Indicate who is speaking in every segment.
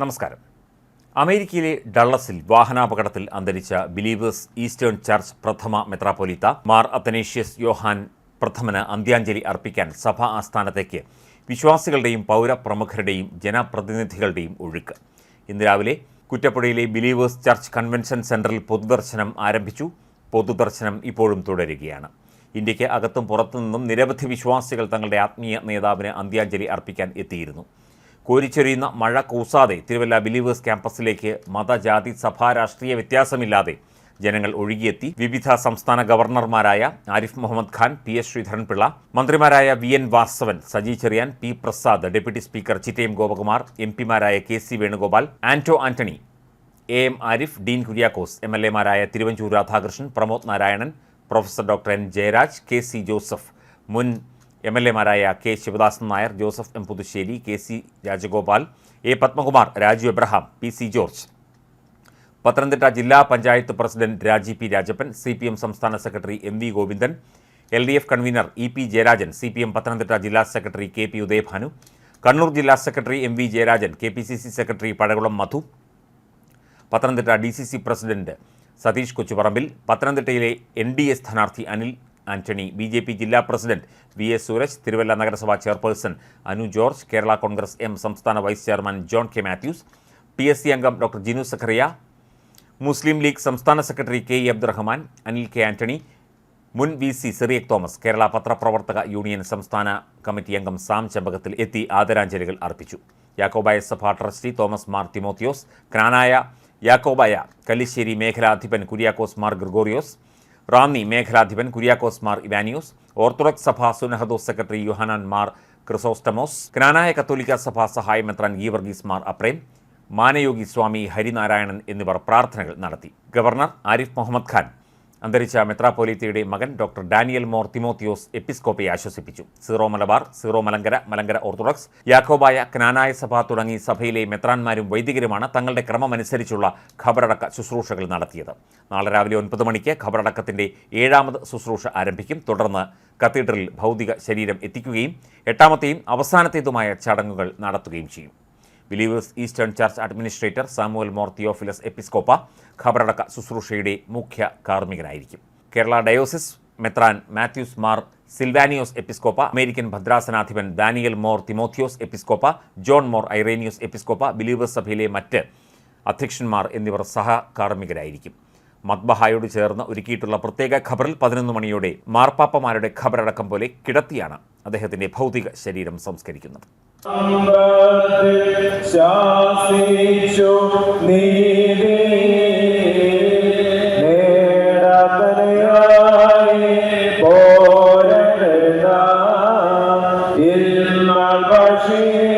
Speaker 1: നമസ്കാരം. അമേരിക്കയിലെ ഡള്ളസിൽ വാഹനാപകടത്തിൽ അന്തരിച്ച ബിലീവേഴ്സ് ഈസ്റ്റേൺ ചർച്ച് പ്രഥമ മെത്രാപ്പൊലീത്ത മാർ അത്തനേഷ്യസ് യോഹാൻ പ്രഥമന് അന്ത്യാഞ്ജലി അർപ്പിക്കാൻ സഭാ ആസ്ഥാനത്തേക്ക് വിശ്വാസികളുടെയും പൗരപ്രമുഖരുടെയും ജനപ്രതിനിധികളുടെയും ഒഴുക്ക്. ഇന്ന് രാവിലെ കുറ്റപ്പുഴയിലെ ബിലീവേഴ്സ് ചർച്ച് കൺവെൻഷൻ സെന്ററിൽ പൊതുദർശനം ആരംഭിച്ചു. പൊതുദർശനം ഇപ്പോഴും തുടരുകയാണ്. ഇന്ത്യയ്ക്ക് അകത്തും പുറത്തുനിന്നും നിരവധി വിശ്വാസികൾ തങ്ങളുടെ ആത്മീയ നേതാവിന് അന്ത്യാഞ്ജലി അർപ്പിക്കാൻ എത്തിയിരുന്നു. കോരിച്ചൊരിയുന്ന മഴ കൂസാതെ തിരുവല്ല ബിലീവേഴ്സ് ക്യാമ്പസിലേക്ക് മതജാതി സഭാ രാഷ്ട്രീയ വ്യത്യാസമില്ലാതെ ജനങ്ങൾ ഒഴുകിയെത്തി. വിവിധ സംസ്ഥാന ഗവർണർമാരായ ആരിഫ് മുഹമ്മദ് ഖാൻ പി എസ് ശ്രീധരൻപിള്ള മന്ത്രിമാരായ V N Vasavan Saji Cherian P Prasad deputy speaker Chittayam Gopakumar M പിമാരായ K C Venugopal Anto Antony A M Arif Dean Kuriakose M L എമാരായ Thiruvanchoor Radhakrishnan Pramod Narayanan professor doctor N Jayaraj K C Joseph മുൻ M L എമാരായ K Sivadasan Nair Joseph M Puthussery K C Rajagopal A Padmakumar Raju Abraham P C George. Pathanamthitta ജില്ലാ panchayat president Raji P Rajappan C P M സംസ്ഥാന secretary M V Govindan L D F convenor E P Jayarajan C P M Pathanamthitta ജില്ലാ secretary K P Udayabhanu Kannur ജില്ലാ secretary M V Jayarajan K P C C secretary Pazhakulam Madhu Pathanamthitta D C C president Satheesh Kochuparambil പത്തനംതിട്ടയിലെ N D A സ്ഥാനാർത്ഥി Anil Antony. B J P ജില്ലാ president V S Sooraj Thiruvalla നഗരസഭാ chairperson Anu George Kerala Congress M സംസ്ഥാന vice chairman John K Mathews P S C അംഗം doctor Jinu Zacharia Muslim League സംസ്ഥാന secretary K E Abdurahman Anil K Antony മുൻ V C Cyriac Thomas Kerala പത്രപ്രവർത്തക union സംസ്ഥാന committee അംഗം Sam ചെമ്പകത്തിൽ എത്തി ആദരാഞ്ജലികൾ അർപ്പിച്ചു. യാക്കോബായ സഭ ട്രസ്റ്റി തോമസ് മാർ തിമോത്തിയോസ് ക്രാനായ യാക്കോബായ കല്ലിശ്ശേരി മേഖലാധിപൻ കുര്യാക്കോസ് മാർ ഗ്രിഗോറിയോസ് റാന്നി മേഖലാധിപൻ കുര്യാക്കോസ് മാർ ഇവാനിയോസ് ഓർത്തഡോക്സ് സഭ സുനഹദോസ് സെക്രട്ടറി യുഹാനാൻ മാർ ക്രിസോസ്റ്റമോസ് ക്നാനായ കത്തോലിക്ക സഭ സഹായ മെത്രാൻ ഗീവർഗീസ് മാർ അപ്രേം മാനയോഗി സ്വാമി ഹരിനാരായണൻ എന്നിവർ പ്രാർത്ഥനകൾ നടത്തി. ഗവർണർ ആരിഫ് മുഹമ്മദ് ഖാൻ. അന്തരിച്ച മെത്രാപ്പോലീത്തയുടെ മകൻ ഡോക്ടർ ഡാനിയൽ മോർ തിമോത്തിയോസ് എപ്പിസ്കോപ്പയെ ആശ്വസിപ്പിച്ചു. Syro Malabar Syro Malankara Malankara Orthodox Yakobaya Knanaya സഭ തുടങ്ങി സഭയിലെ മെത്രാന്മാരും വൈദികരുമാണ് തങ്ങളുടെ ക്രമമനുസരിച്ചുള്ള ഖബറടക്ക ശുശ്രൂഷകൾ നടത്തിയത്. നാളെ രാവിലെ ഒൻപത് മണിക്ക് ഖബറടക്കത്തിന്റെ ഏഴാമത് ശുശ്രൂഷ ആരംഭിക്കും. തുടർന്ന് കത്തീഡ്രലിൽ ഭൗതിക ശരീരം എത്തിക്കുകയും എട്ടാമത്തെയും അവസാനത്തേതുമായ ചടങ്ങുകൾ നടത്തുകയും ചെയ്യും. Believers Eastern Church administrator Samuel Mor Theophilus എപ്പിസ്കോപ്പ ഖബറടക്ക ശുശ്രൂഷയുടെ മുഖ്യ കാർമ്മികനായിരിക്കും. കേരള ഡയോസിസ് മെത്രാൻ മാത്യൂസ് മാർ സിൽവാനിയോസ് എപ്പിസ്കോപ്പ അമേരിക്കൻ ഭദ്രാസനാധിപൻ ഡാനിയൽ മോർ തിമോത്തിയോസ് എപ്പിസ്കോപ്പ ജോൺ മോർ ഐറേനിയോസ് എപ്പിസ്കോപ്പ ബിലീവേഴ്സ് സഭയിലെ മറ്റ് അധ്യക്ഷന്മാർ എന്നിവർ സഹകാർമ്മികരായിരിക്കും മദ്ബഹായോട് ചേർന്ന് ഒരുക്കിയിട്ടുള്ള പ്രത്യേക ഖബറിൽ പതിനൊന്ന് മണിയോടെ മാർപ്പാപ്പമാരുടെ ഖബറടക്കം പോലെ കിടത്തിയാണ് അദ്ദേഹത്തിന്റെ ഭൗതിക ശരീരം സംസ്കരിക്കുന്നത്.
Speaker 2: ശാസിച്ചു നേടത്തലയായി പോരരുത ഇന്നാൾ ഭക്ഷിച്ചു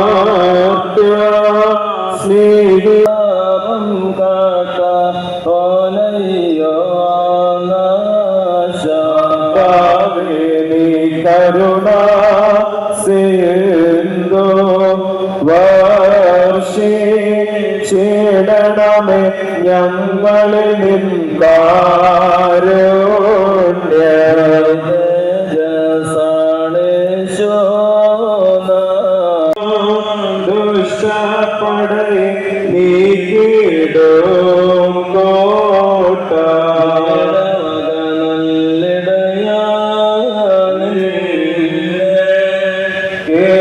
Speaker 2: ഞങ്ങളിൽ ദുഷ്ടപ്പടയെ നീക്കിടും കോട്ട. കേട്ടേയൊന്നു